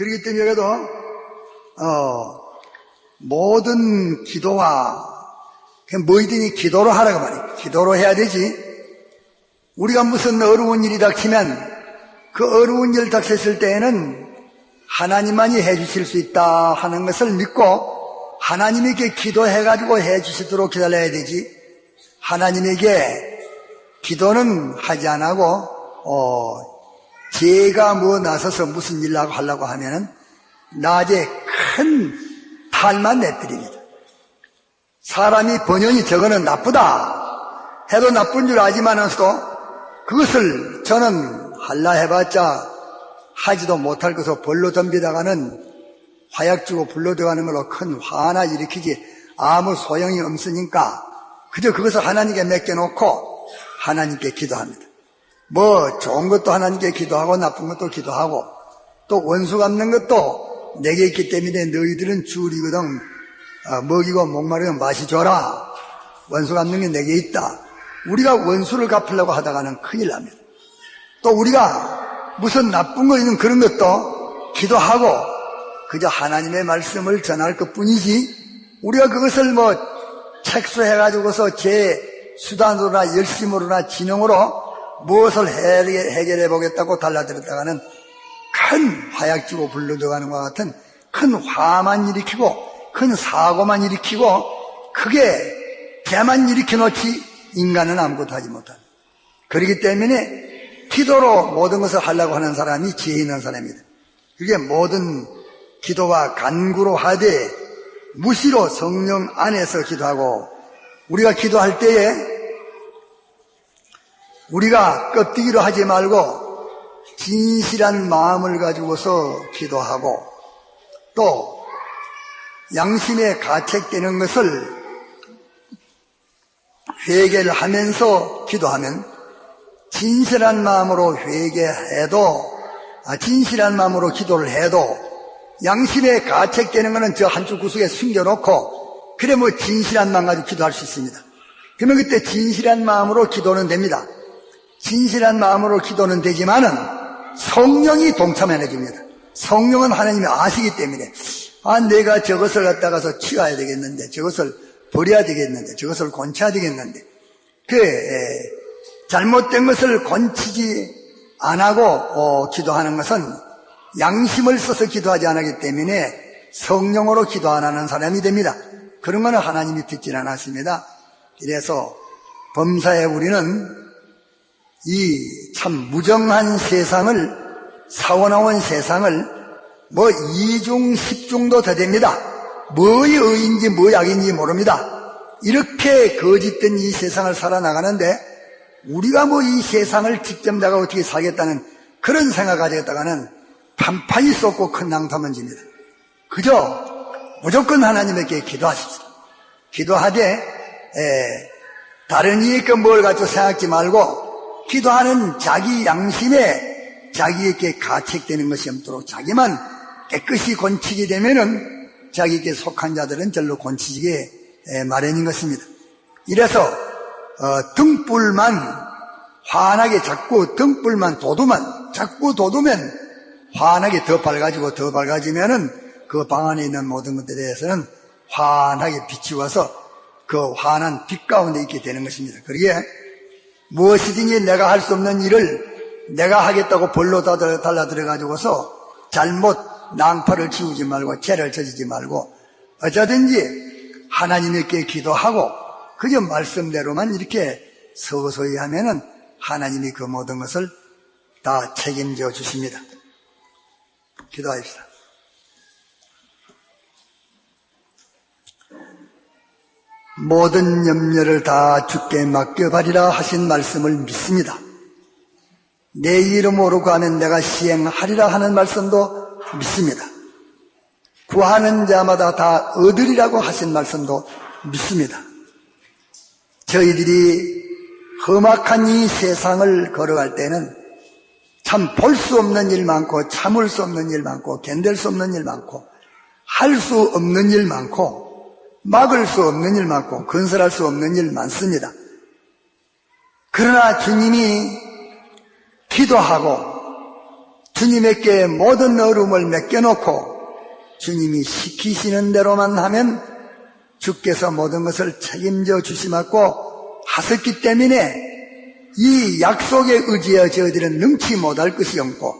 그렇기 때문에 그래도 어, 모든 기도와 그냥 뭐이든지 기도로 하라고 말이에요. 기도로 해야 되지. 우리가 무슨 어려운 일이 닥치면 그 어려운 일 닥쳤을 때에는 하나님만이 해주실 수 있다 하는 것을 믿고 하나님에게 기도해가지고 해주시도록 기다려야 되지. 하나님에게 기도는 하지 않고 어, 제가 뭐 나서서 무슨 일 하려고 하면은 낮에 큰 탈만 내뜨립니다. 사람이 번연히 저거는 나쁘다 해도 나쁜 줄 알지만서도 그것을 저는 할라 해봤자 하지도 못할 것을 벌로 덤비다가는 화약 주고 불러 들어가는 걸로 큰 화나 일으키지 아무 소용이 없으니까 그저 그것을 하나님께 맡겨놓고 하나님께 기도합니다. 뭐 좋은 것도 하나님께 기도하고 나쁜 것도 기도하고 또 원수 갚는 것도 내게 있기 때문에 너희들은 줄이거든. 어, 먹이고 목마르면 맛이 줘라. 원수 갚는 게 내게 있다. 우리가 원수를 갚으려고 하다가는 큰일 납니다. 또 우리가 무슨 나쁜 거 있는 그런 것도 기도하고 그저 하나님의 말씀을 전할 것 뿐이지 우리가 그것을 뭐 책수해가지고서 제 수단으로나 열심으로나 지능으로 무엇을 해결해 보겠다고 달라들었다가는 큰 화약지고 불러들어가는 것 같은 큰 화만 일으키고 큰 사고만 일으키고 크게 개만 일으켜 놓지 인간은 아무것도 하지 못한다. 그렇기 때문에 기도로 모든 것을 하려고 하는 사람이 지혜 있는 사람입니다. 그게 모든 기도와 간구로 하되 무시로 성령 안에서 기도하고 우리가 기도할 때에 우리가 껍데기로 하지 말고 진실한 마음을 가지고서 기도하고 또 양심에 가책되는 것을 회개를 하면서 기도하면 진실한 마음으로 회개해도 아, 진실한 마음으로 기도를 해도 양심에 가책되는 것은 저 한쪽 구석에 숨겨놓고 그래 뭐 진실한 마음 가지고 기도할 수 있습니다. 그러면 그때 진실한 마음으로 기도는 됩니다. 진실한 마음으로 기도는 되지만은 성령이 동참해 줍니다. 성령은 하나님이 아시기 때문에 아 내가 저것을 갖다가서 치워야 되겠는데 저것을 버려야 되겠는데 저것을 권쳐야 되겠는데 그 에, 잘못된 것을 권치지 안 하고 어, 기도하는 것은 양심을 써서 기도하지 않기 때문에 성령으로 기도 안 하는 사람이 됩니다. 그런 거는 하나님이 듣질 않았습니다. 이래서 범사에 우리는 이 참 무정한 세상을 사원나온 세상을 뭐 2중 10중도 더 됩니다. 뭐의 의인지 뭐 약인지 모릅니다. 이렇게 거짓된 이 세상을 살아나가는데 우리가 뭐 이 세상을 직접 내가 어떻게 살겠다는 그런 생각 가지겠다가는 판판이 쏟고 큰 낭타만 집니다. 그저 무조건 하나님에게 기도하십시오. 기도하되 에, 다른 이에게 뭘 가지고 생각지 말고 기도하는 자기 양심에 자기에게 가책되는 것이 없도록 자기만 깨끗이 권치게 되면은 자기에게 속한 자들은 절로 권치지게 마련인 것입니다. 이래서 어, 등불만 환하게 자꾸 등불만 돋우면 자꾸 돋우면 환하게 더 밝아지고 더 밝아지면은 그 방 안에 있는 모든 것들에 대해서는 환하게 빛이 와서 그 환한 빛 가운데 있게 되는 것입니다. 그러기에 무엇이든지 내가 할 수 없는 일을 내가 하겠다고 벌로 달라 들어 가지고서 잘못 낭파를 지우지 말고 죄를 저지지 말고 어쩌든지 하나님께 기도하고 그저 말씀대로만 이렇게 서서히 하면은 하나님이 그 모든 것을 다 책임져 주십니다. 기도합시다. 모든 염려를 다 주께 맡겨버리라 하신 말씀을 믿습니다. 내 이름으로 가면 내가 시행하리라 하는 말씀도 믿습니다. 구하는 자마다 다 얻으리라고 하신 말씀도 믿습니다. 저희들이 험악한 이 세상을 걸어갈 때는 참 볼 수 없는 일 많고 참을 수 없는 일 많고 견딜 수 없는 일 많고 할 수 없는 일 많고 막을 수 없는 일 많고 건설할 수 없는 일 많습니다. 그러나 주님이 기도하고 주님에게 모든 어려움을 맡겨놓고 주님이 시키시는 대로만 하면 주께서 모든 것을 책임져 주시맞고 하셨기 때문에 이 약속에 의지하여 저희들은 능치 못할 것이 없고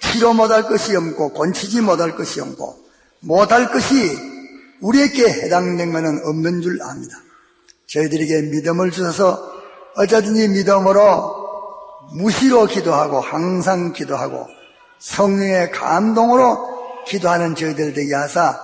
치료 못할 것이 없고 곤치지 못할 것이 없고 못할 것이 우리에게 해당된 것은 없는 줄 압니다. 저희들에게 믿음을 주셔서 어쩌든지 믿음으로 무시로 기도하고 항상 기도하고 성령의 감동으로 기도하는 저희들 되게 하사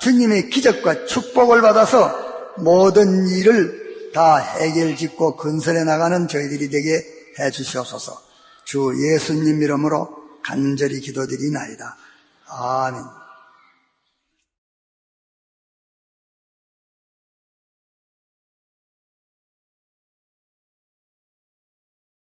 주님의 기적과 축복을 받아서 모든 일을 다 해결 짓고 건설해 나가는 저희들이 되게 해 주시옵소서 주 예수님 이름으로 간절히 기도드리나이다. 아멘.